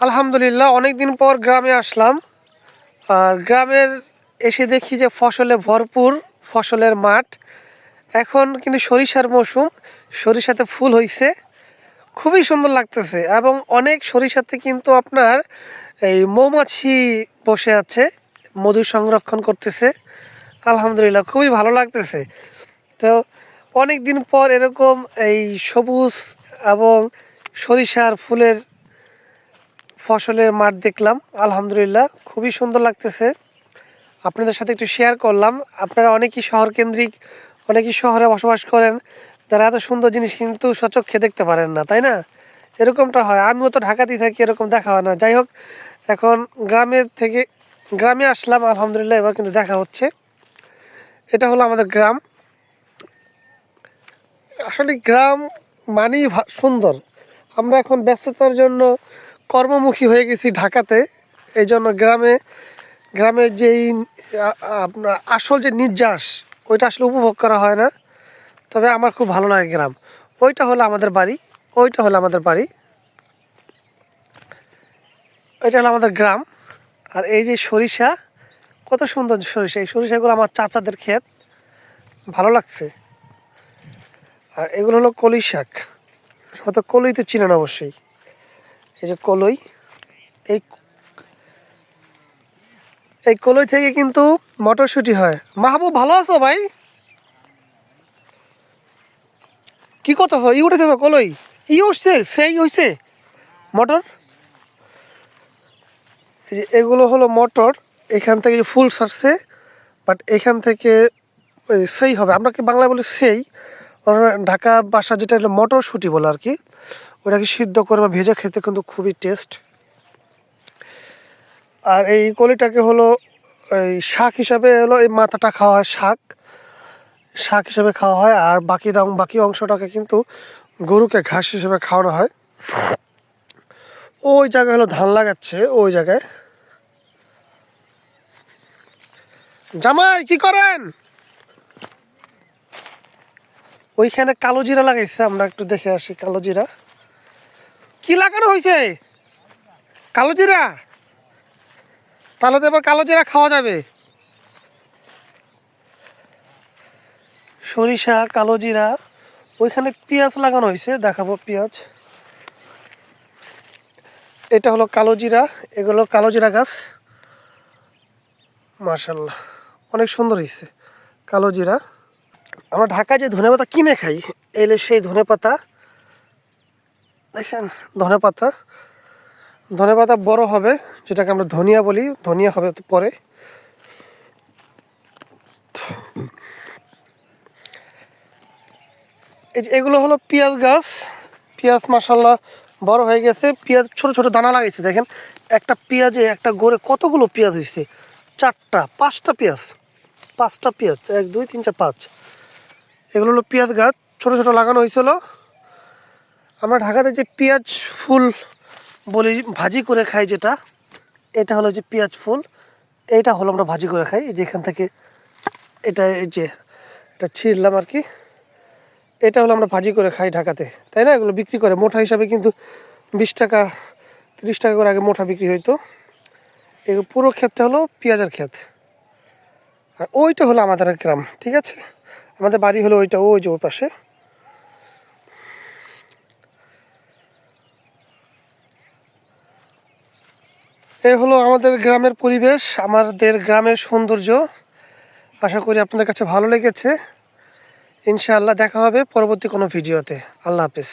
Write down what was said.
আলহামদুলিল্লাহ অনেক দিন পর গ্রামে আসলাম। আর গ্রামের এসে দেখি যে ফসলে ভরপুর ফসলের মাঠ। এখন কিন্তু সরিষার মৌসুম, সরিষাতে ফুল হইছে। খুবই সুন্দর লাগতেছে এবং অনেক সরিষাতে কিন্তু আপনার এই মৌমাছি বসে আছে, মধু সংরক্ষণ করতেছে। আলহামদুলিল্লাহ, খুবই ভালো লাগতেছে। তো অনেক দিন পর এরকম এই সবুজ এবং সরিষার ফুলের ফসলের মাঠ দেখলাম, আলহামদুলিল্লাহ, খুবই সুন্দর লাগতেছে। আপনাদের সাথে একটু শেয়ার করলাম। আপনারা অনেকেই শহর কেন্দ্রিক অনেকেই শহরে বসবাস করেন তারা এত সুন্দর জিনিস কিন্তু সচক্ষে দেখতে পারেন না, তাই না? এরকমটা হয়। আমিও তো ঢাকাতেই থাকি, এরকম দেখা হয় না। যাই হোক, এখন গ্রামের থেকে, গ্রামে আসলাম, আলহামদুলিল্লাহ, এবার কিন্তু দেখা হচ্ছে। এটা হলো আমাদের গ্রাম। আসলে গ্রাম মানেই সুন্দর। আমরা এখন ব্যস্ততার জন্য কর্মমুখী হয়ে গেছি ঢাকাতে। এই জন্য গ্রামে গ্রামের যেই আপনার আসল যে নির্যাস, ওইটা আসলে উপভোগ করা হয় না। তবে আমার খুব ভালো লাগে গ্রাম। ওইটা হলো আমাদের বাড়ি, ওইটা হলো আমাদের বাড়ি। ওইটা হলো আমাদের গ্রাম। আর এই যে সরিষা, কত সুন্দর সরিষা। এই সরিষাগুলো আমার চাচাদের ক্ষেত। ভালো লাগছে। আর এগুলো হলো কলি শাক। হয়তো কলই তো চিনেন অবশ্যই। এই যে কলই, এই এই কলই থেকে কিন্তু মটরশুঁটি হয়। মাহবুব, ভালো আছো ভাই? কি করতেছ? ই উঠেছে কলই? ই উঠছে, সেই হইছে মটর? এগুলো হলো মটর, এখান থেকে ফুল ছাড়ছে বাট এখান থেকে সেই হবে। আমরা কি বাংলায় বলি সেই? ঢাকা বাসা যেটা হলো মটরশুঁটি বলে আর কি। ওটাকে সিদ্ধ করে বা ভেজে খেতে কিন্তু খুবই টেস্ট আর এই কলিটাকে হলো এই শাক হিসাবে হলো এই মাথাটা খাওয়া হয় শাক। শাক হিসাবে খাওয়া হয় আর বাকি রং, বাকি অংশটাকে কিন্তু গরুকে ঘাস হিসেবে খাওয়ানো হয়। ওই জায়গায় হলো ধান লাগাচ্ছে, ওই জায়গায়। জামাই, কি করেন? ওইখানে কালো জিরা লাগাইছে, আমরা একটু দেখে আসি কালো জিরা। কি লাগানো হয়েছে? কালো জিরা? তাহলে তো এবার কালো জিরা খাওয়া যাবে। সরিষা, কালো জিরা, ওইখানে পেঁয়াজ লাগানো হয়েছে, দেখাবো পেঁয়াজ। এটা হলো কালো জিরা, এগুলো কালো জিরা গাছ। মার্শাল্লাহ অনেক সুন্দর হয়েছে, কালো জিরা। আমরা ঢাকায় যে ধনে পাতা কিনে খাই, এলে সেই ধনে পাতা দেখছেন ধনে পাতা। ধনে পাতা বড় হবে, যেটাকে আমরা ধনিয়া বলি। ধনিয়া হবে পরে। এগুলো হলো পেঁয়াজ গাছ। পেঁয়াজ মাসাল্লাহ বড় হয়ে গেছে। পেঁয়াজ ছোট ছোট দানা লাগাইছে, দেখেন। একটা পেঁয়াজে একটা গড়ে কতগুলো পেঁয়াজ হয়েছে চারটা, পাঁচটা পেঁয়াজ। পাঁচটা পেঁয়াজ, এক, দুই, তিন, চার, পাঁচ। এগুলো হলো পেঁয়াজ গাছ। ছোট ছোট লাগানো হয়েছিল আমরা ঢাকাতে যে পেঁয়াজ ফুল বলি, ভাজি করে খাই যেটা, এটা হলো যে পেঁয়াজ ফুল। এইটা হলো আমরা ভাজি করে খাই যে এখান থেকে এটা, এই যে এটা ছিঁড়লাম আর কি। এটা হলো আমরা ভাজি করে খাই ঢাকাতে, তাই না? এগুলো বিক্রি করে। মোটা হিসাবে কিন্তু বিশ টাকা, তিরিশ টাকা করে আগে মোটা বিক্রি হইতো। এই পুরো ক্ষেতটা হলো পেঁয়াজের ক্ষেত। আর ওইটা হলো আমাদের গ্রাম, ঠিক আছে? আমাদের বাড়ি হলো ওইটা, ওই যে ওই পাশে। এ হলো আমাদের গ্রামের পরিবেশ, আমাদের গ্রামের সৌন্দর্য। আশা করি আপনাদের কাছে ভালো লেগেছে। ইনশাআল্লাহ দেখা হবে পরবর্তী কোনো ভিডিওতে। আল্লাহ হাফেজ।